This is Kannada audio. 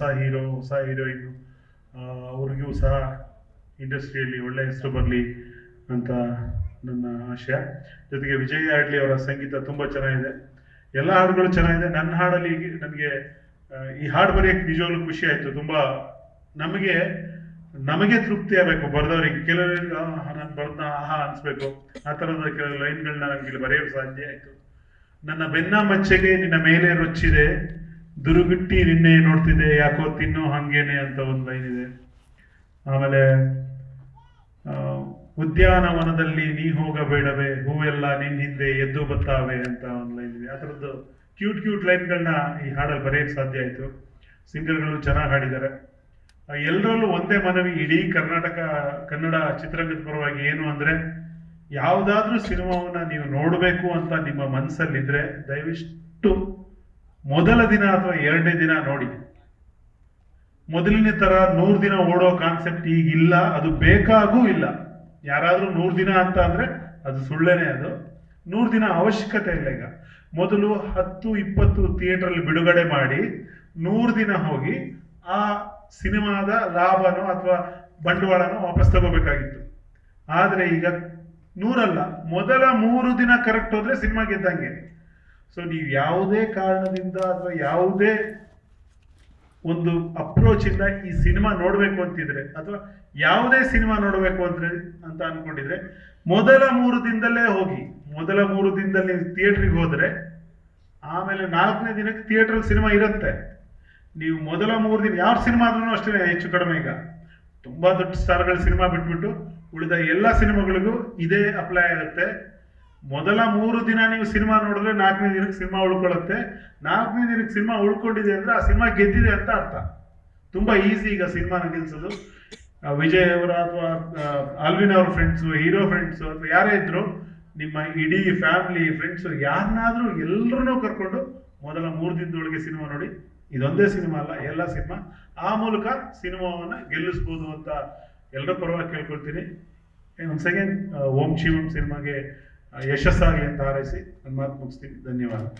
ಹೊಸ ಹೀರೋ ಹೊಸ ಹೀರೋಯಿನ್ ಅವ್ರಿಗೂ ಸಹ ಇಂಡಸ್ಟ್ರಿಯಲ್ಲಿ ಒಳ್ಳೆ ಹೆಸರು ಬರಲಿ ಅಂತ ನನ್ನ ಆಶಯ. ಜೊತೆಗೆ ವಿಜಯ್ ಆಡ್ಲಿ ಅವರ ಸಂಗೀತ ತುಂಬ ಚೆನ್ನಾಗಿದೆ. ಎಲ್ಲ ಹಾಡುಗಳು ಚೆನ್ನಾಗಿದೆ. ನನ್ನ ಹಾಡಲ್ಲಿ ನನಗೆ ಈ ಹಾಡು ಬರೆಯೋಕ್ಕೆ ನಿಜವಾಗ್ಲೂ ಖುಷಿ ಆಯಿತು. ತುಂಬ ನಮಗೆ ನಮಗೆ ತೃಪ್ತಿ ಆಗಬೇಕು ಬರೆದವರಿಗೆ. ಕೆಲವರಿಗೆ ನಾನು ಬರೆದ ಆಹಾ ಅನಿಸ್ಬೇಕು. ಆ ಥರದ ಕೆಲವು ಲೈನ್ಗಳನ್ನ ನನಗೆ ಇಲ್ಲಿ ಬರೆಯೋಕ್ಕೆ ಸಾಧ್ಯ ಆಯಿತು. ನನ್ನ ಬೆನ್ನ ಮಚ್ಚೆಗೆ ನಿನ್ನ ಮೇಲೆ ರೊಚ್ಚಿದೆ. ದುರುಗುಟ್ಟಿ ನಿನ್ನೆ ನೋಡ್ತಿದ್ದೆ, ಯಾಕೋ ತಿನ್ನೋ ಹಂಗೇನೆ ಅಂತ ಒಂದು ಲೈನ್ ಇದೆ. ಆಮೇಲೆ ಉದ್ಯಾನವನದಲ್ಲಿ ನೀ ಹೋಗಬೇಡವೇ, ಹೂವೆಲ್ಲ ನಿನ್ನ ಹಿಂದೆ ಎದ್ದು ಬತ್ತಾವೆ ಅಂತ ಒಂದು ಲೈನ್ ಇದೆ. ಆ ಥರದ್ದು ಕ್ಯೂಟ್ ಕ್ಯೂಟ್ ಲೈನ್ಗಳನ್ನ ಈ ಹಾಡಲ್ಲಿ ಬರೆಯಕ್ಕೆ ಸಾಧ್ಯ ಆಯಿತು. ಸಿಂಗರ್ಗಳು ಚೆನ್ನಾಗಿ ಹಾಡಿದ್ದಾರೆ. ಎಲ್ಲರಲ್ಲೂ ಒಂದೇ ಮನವಿ, ಇಡೀ ಕರ್ನಾಟಕ, ಕನ್ನಡ ಚಿತ್ರರಂಗದ ಪರವಾಗಿ ಏನು ಅಂದ್ರೆ, ಯಾವುದಾದ್ರೂ ಸಿನಿಮಾವನ್ನ ನೀವು ನೋಡಬೇಕು ಅಂತ ನಿಮ್ಮ ಮನಸ್ಸಲ್ಲಿದ್ದರೆ ದಯವಿಷ್ಟು ಮೊದಲ ದಿನ ಅಥವಾ ಎರಡನೇ ದಿನ ನೋಡಿ. ಮೊದಲನೇ ತರ ನೂರು ದಿನ ಓಡೋ ಕಾನ್ಸೆಪ್ಟ್ ಈಗ ಇಲ್ಲ ಅದು ಬೇಕಾಗೂ ಇಲ್ಲ. ಯಾರಾದರೂ ನೂರು ದಿನ ಅಂತ ಅಂದರೆ ಅದು ಸುಳ್ಳೇನೆ ಅದು. ನೂರು ದಿನ ಅವಶ್ಯಕತೆ ಇಲ್ಲ ಈಗ. ಮೊದಲು ಹತ್ತು, ಇಪ್ಪತ್ತು ಥಿಯೇಟರ್ ಅಲ್ಲಿ ಬಿಡುಗಡೆ ಮಾಡಿ, ನೂರು ದಿನ ಹೋಗಿ ಆ ಸಿನಿಮಾದ ಲಾಭನೋ ಅಥವಾ ಬಂಡವಾಳನೋ ವಾಪಸ್ ತಗೋಬೇಕಾಗಿತ್ತು. ಆದರೆ ಈಗ ನೂರಲ್ಲ, ಮೊದಲ ಮೂರು ದಿನ ಕರೆಕ್ಟ್ ಹೋದ್ರೆ ಸಿನಿಮಾ ಗೆದ್ದಂಗೆ. ಸೊ ನೀವು ಯಾವುದೇ ಕಾರಣದಿಂದ ಅಥವಾ ಯಾವುದೇ ಒಂದು ಅಪ್ರೋಚ್ ಇಂದ ಈ ಸಿನಿಮಾ ನೋಡಬೇಕು ಅಂತಿದ್ರೆ, ಅಥವಾ ಯಾವುದೇ ಸಿನಿಮಾ ನೋಡಬೇಕು ಅಂದ್ರೆ ಅಂತ ಅನ್ಕೊಂಡಿದ್ರೆ, ಮೊದಲ ಮೂರು ದಿನದಲ್ಲೇ ಹೋಗಿ, ಮೊದಲ ಮೂರು ದಿನದಲ್ಲಿ ಥಿಯೇಟ್ರಿಗೆ ಹೋದ್ರೆ, ಆಮೇಲೆ ನಾಲ್ಕನೇ ದಿನಕ್ಕೆ ಥಿಯೇಟರ್ ಸಿನಿಮಾ ಇರುತ್ತೆ. ನೀವು ಮೊದಲ ಮೂರು ದಿನ ಯಾವ ಸಿನಿಮಾ ಆದ್ರೂ ಅಷ್ಟೇ ಹೆಚ್ಚು ಕಡಿಮೆ ಈಗ. ತುಂಬಾ ದೊಡ್ಡ ಸ್ಟಾರ್ಗಳ ಸಿನಿಮಾ ಬಿಟ್ಬಿಟ್ಟು ಉಳಿದ ಎಲ್ಲ ಸಿನಿಮಾಗಳಿಗೂ ಇದೇ ಅಪ್ಲೈ ಆಗುತ್ತೆ. ಮೊದಲ ಮೂರು ದಿನ ನೀವು ಸಿನಿಮಾ ನೋಡಿದ್ರೆ ನಾಲ್ಕನೇ ದಿನಕ್ಕೆ ಸಿನಿಮಾ ಉಳ್ಕೊಳ್ಳುತ್ತೆ. ನಾಲ್ಕನೇ ದಿನಕ್ಕೆ ಸಿನಿಮಾ ಉಳ್ಕೊಂಡಿದೆ ಅಂದ್ರೆ ಆ ಸಿನಿಮಾ ಗೆದ್ದಿದೆ ಅಂತ ಅರ್ಥ. ತುಂಬಾ ಈಸಿ ಈಗ ಸಿನಿಮಾ ಗೆಲ್ಸೋದು ವಿಜಯ್ ಅವರ ಅಥವಾ ಅಲ್ವಿನ್ ಅವ್ರ ಫ್ರೆಂಡ್ಸು ಹೀರೋ ಫ್ರೆಂಡ್ಸು ಅಥವಾ ಯಾರೇ ಇದ್ರು, ನಿಮ್ಮ ಇಡೀ ಫ್ಯಾಮಿಲಿ ಫ್ರೆಂಡ್ಸು ಯಾರನ್ನಾದ್ರೂ ಎಲ್ಲರನ್ನೂ ಕರ್ಕೊಂಡು ಮೊದಲ ಮೂರು ದಿನದೊಳಗೆ ಸಿನಿಮಾ ನೋಡಿ. ಇದೊಂದೇ ಸಿನಿಮಾ ಅಲ್ಲ, ಎಲ್ಲ ಸಿನಿಮಾ. ಆ ಮೂಲಕ ಸಿನಿಮಾವನ್ನ ಗೆಲ್ಲಿಸ್ಬೋದು ಅಂತ ಎಲ್ಲರೂ ಪರವಾಗಿ ಕೇಳ್ಕೊಳ್ತೀನಿ. ಒಂದು ಸೆಕೆಂಡ್ ಓಂ ಶಿವಂ ಸಿನಿಮಾಗೆ ಯಶಸ್ಸಾಗಲಿ ಅಂತ ಹಾರೈಸಿ ನನ್ನ ಮಾತು ಮುಗಿಸ್ತೀನಿ ಧನ್ಯವಾದ